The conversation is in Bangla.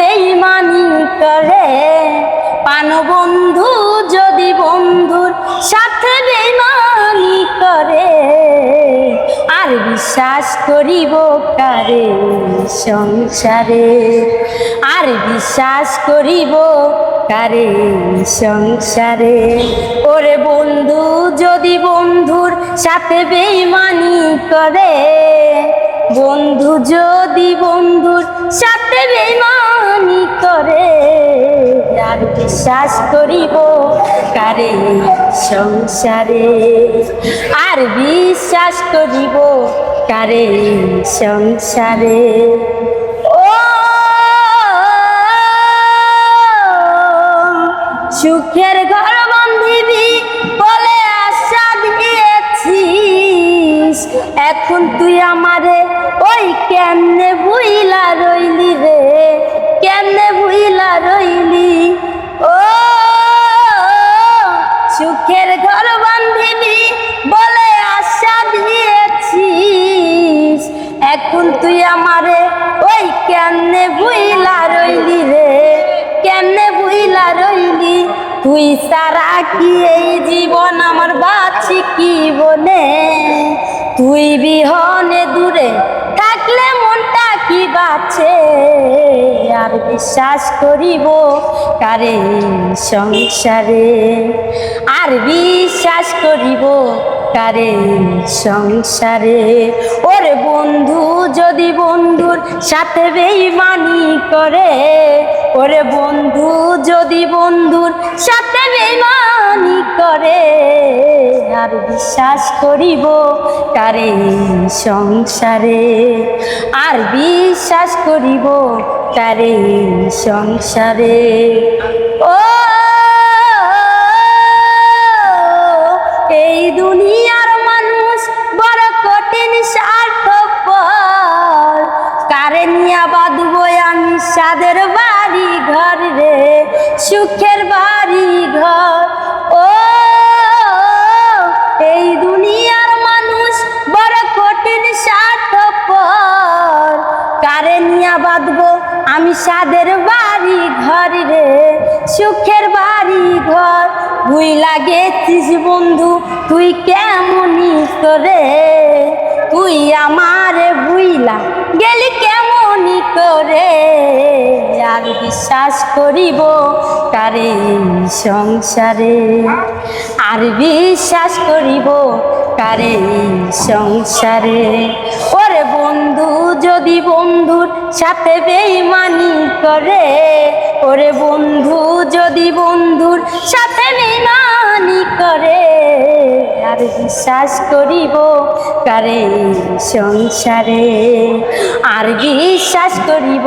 বেইমানি করে। পান বন্ধু, যদি বন্ধুর সাথে বেইমানি করে, আর বিশ্বাস করিব কারে সংসারে? আর বিশ্বাস করিব কারে সংসারে? ওরে বন্ধু, যদি বন্ধুর সাথে বেইমানি করে, বন্ধু যদি বন্ধুর সাথে বেইমানি বিশ্বাস করিব কারে সংসারে? আর বিশ্বাস করিব কারে সংসারে? ও সুখের ঘর বন্ধিবি বলে আশা দিয়েছিস। এখন তুই আমারে ওই কেমনে ভুইলা রইলি রে? কেমনে ভুইলা রইলি? আমারে, ওই কেমনে ভুইলা রইলি রে? কেমনে ভুইলা রইলি? তুই সারা কি এই জীবন আমার বাছি কি বনে? তুই বিহনে দূরে থাকলে মনটা কি বাছে আর বিশ্বাস করিব কারে সংসারে? আর বিশ্বাস করিব কারে সংসারে? ওরে বন্ধু যদি বন্ধুর সাথে বেইমানি করে, ওরে বন্ধু, যদি বন্ধুর সাথে বেইমানি করে, আর বিশ্বাস করিব কারে সংসারে, আর বিশ্বাস করিব কারে সংসারে। ও সাদের বাড়ি ঘর রে, সুখের বাড়ি ঘর। ও, এই দুনিয়ার মানুষ বড় কঠিন স্বার্থপর। কারে নিয়া বাঁধবো আমি সাদের বাড়ি ঘর রে, সুখের বাড়ি ঘর। ভুই লাগেছিস বন্ধু, তুই কেমনই করে? তুই আমারে বুইলা গেলি কেমনই করে? আর বিশ্বাস করিব কারে সংসারে। আর বিশ্বাস করিব কারে সংসারে। ওরে বন্ধু যদি বন্ধুর সাথে বেইমানি করে, ওরে বন্ধু যদি বন্ধুর সাথে বেইমানি করে আর বিশ্বাস করিব কারে সংসারে। আর বিশ্বাস করিব